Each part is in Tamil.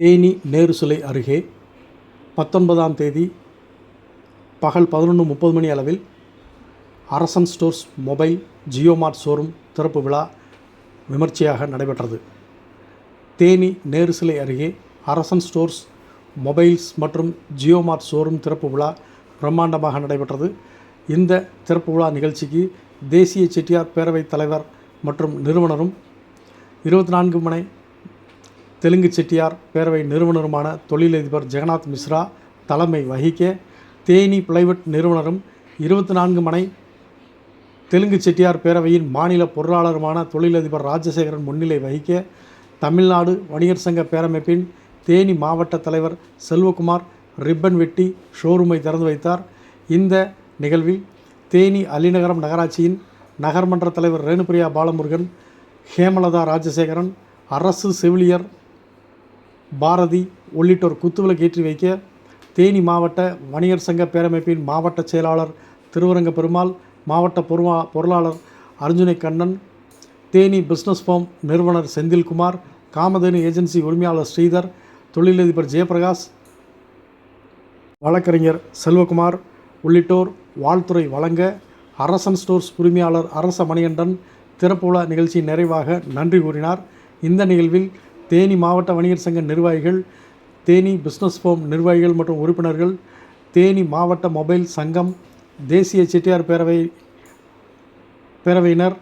தேனி நேரு சிலை அருகே பத்தொன்பதாம் தேதி பகல் பதினொன்று முப்பது மணி அளவில் அரசன் ஸ்டோர்ஸ் மொபைல் ஜியோமார்ட் ஷோரூம் திறப்பு விழா விமர்சையாக நடைபெற்றது. தேனி நேரு சிலை அருகே அரசன் ஸ்டோர்ஸ் மொபைல்ஸ் மற்றும் ஜியோமார்ட் ஷோரூம் திறப்பு விழா பிரம்மாண்டமாக நடைபெற்றது. இந்த திறப்பு விழா நிகழ்ச்சிக்கு தேசிய செட்டியார் பேரவைத் தலைவர் மற்றும் நிறுவனரும் இருபத்தி நான்கு மணி தெலுங்கு செட்டியார் பேரவை நிறுவனருமான தொழிலதிபர் ஜெகநாத் மிஸ்ரா தலைமை வகிக்க தேனி பிளைவுட் நிறுவனரும் இருபத்தி நான்கு மனை தெலுங்கு செட்டியார் பேரவையின் மாநில பொருளாளருமான தொழிலதிபர் ராஜசேகரன் முன்னிலை வகிக்க தமிழ்நாடு வணிகர் சங்க பேரமைப்பின் தேனி மாவட்ட தலைவர் செல்வகுமார் ரிப்பன் வெட்டி ஷோரூமை திறந்து வைத்தார். இந்த நிகழ்வில் தேனி அலிநகரம் நகராட்சியின் நகர்மன்ற தலைவர் ரேணுபிரியா பாலமுருகன் ஹேமலதா ராஜசேகரன் அரசு செவிலியர் பாரதி உள்ளிட்டோர் குத்துவிளக்கு ஏற்றி வைக்க தேனி மாவட்ட வணிகர் சங்க பேரமைப்பின் மாவட்ட செயலாளர் திருவரங்க பெருமாள் மாவட்ட பொருவா பொருளாளர் அர்ஜுனை கண்ணன் தேனி பிஸ்னஸ் ஃபார்ம் நிறுவனர் செந்தில்குமார் காமதேனு ஏஜென்சி உரிமையாளர் ஸ்ரீதர் தொழிலதிபர் ஜெயபிரகாஷ் வழக்கறிஞர் செல்வகுமார் உள்ளிட்டோர் வாழ்த்துறை வழங்க அரசன் ஸ்டோர்ஸ் உரிமையாளர் அரச மணிகண்டன் திறப்பு விழா நிகழ்ச்சியின் நிறைவாக நன்றி கூறினார். இந்த நிகழ்வில் தேனி மாவட்ட வணிகர் சங்க நிர்வாகிகள் தேனி பிஸ்னஸ் ஃபோம் நிர்வாகிகள் மற்றும் உறுப்பினர்கள் தேனி மாவட்ட மொபைல் சங்கம் தேசிய செட்டியார் பேரவை பேரவையினர்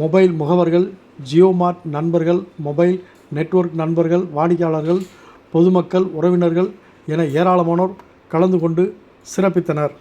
மொபைல் முகவர்கள் ஜியோ மார்ட் நண்பர்கள் மொபைல் நெட்வொர்க் நண்பர்கள் வாடிக்கையாளர்கள் பொதுமக்கள் உறவினர்கள் என ஏராளமானோர் கலந்து கொண்டு சிறப்பித்தனர்.